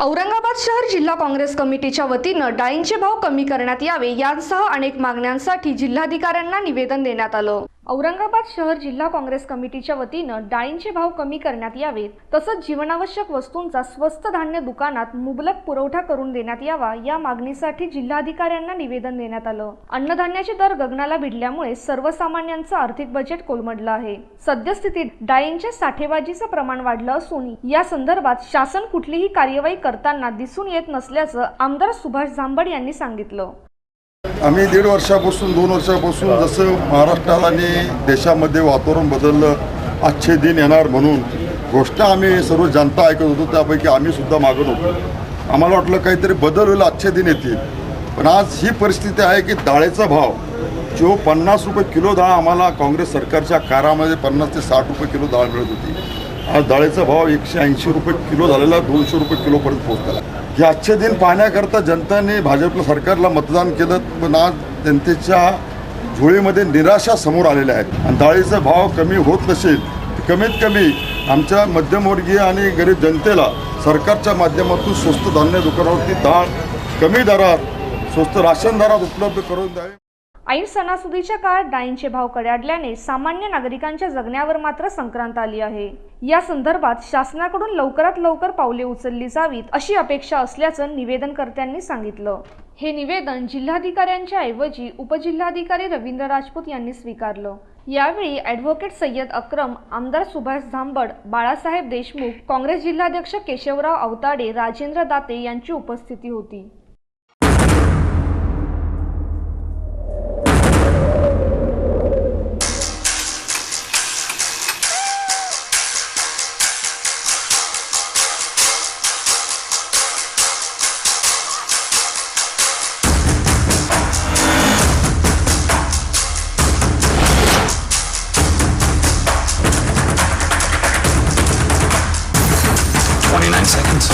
औरंगाबाद शहर जिल्हा काँग्रेस कमिटीच्या वतीनं डाळींचे भाव कमी करण्यात यावे यांसह अनेक मागण्यांसाठी जिल्हाधिकाऱ्यांना निवेदन देण्यात आलं. औरंगाबाद शहर जिल्हा काँग्रेस कमिटीच्या वतीनं डाळींचे भाव कमी करण्यात यावेत तसंच जीवनावश्यक वस्तूंचा स्वस्त धान्य दुकानात मुबलक पुरवठा करून देण्यात यावा या मागणीसाठी जिल्हाधिकाऱ्यांना निवेदन देण्यात आलं. अन्नधान्याचे दर गगनाला भिडल्यामुळे सर्वसामान्यांचं आर्थिक बजेट कोलमडलं आहे. सद्यस्थितीत डाळींच्या साठेबाजीचं प्रमाण वाढलं असून या संदर्भात शासन कुठलीही कार्यवाही करताना दिसून येत नसल्याचं आमदार सुभाष झांबड यांनी सांगितलं. आम्ही दीड वर्षापासून दोन वर्षापासून जसं महाराष्ट्राला आणि देशामध्ये वातावरण बदललं आजचे दिन येणार म्हणून गोष्ट आम्ही सर्व जनता ऐकत होतो त्यापैकी आम्ही सुद्धा मागत होतो. आम्हाला वाटलं काहीतरी बदल होईल आजचे दिन येतील. पण आज ही परिस्थिती आहे की डाळेचा भाव जो पन्नास रुपये किलो डाळ आम्हाला काँग्रेस सरकारच्या कारामध्ये पन्नास ते साठ रुपये किलो डाळ मिळत होती. आज डाळीचा भाव एकशे ऐंशी रुपये किलो झालेला दोनशे रुपये किलोपर्यंत पोहोचला हे आजचे दिन पाहण्याकरता जनतेने भाजपला सरकारला मतदान केलं पण आज जनतेच्या झोळीमध्ये निराशा समोर आलेल्या आहेत. आणि डाळीचा भाव कमी होत नसेल कमीत कमी आमच्या मध्यमवर्गीय आणि गरीब जनतेला सरकारच्या माध्यमातून स्वस्त धान्य दुकानावरती डाळ कमी दरात स्वस्त राशन दरात उपलब्ध करून द्यावी. ऐन सणासुदीच्या काळात डाळींचे भाव कडाडल्याने सामान्य नागरिकांच्या जगण्यावर मात्र संक्रांत आली आहे. या संदर्भात शासनाकडून लवकरात लवकर पावले उचलली जावीत अशी अपेक्षा असल्याचं निवेदनकर्त्यांनी सांगितलं. हे निवेदन जिल्हाधिकाऱ्यांच्या ऐवजी उपजिल्हाधिकारी रवींद्र राजपूत यांनी स्वीकारलं. यावेळी ॲडव्होकेट सय्यद अक्रम आमदार सुभाष झांबड बाळासाहेब देशमुख काँग्रेस जिल्हाध्यक्ष केशवराव अवताडे राजेंद्र दाते यांची उपस्थिती होती. 29 seconds.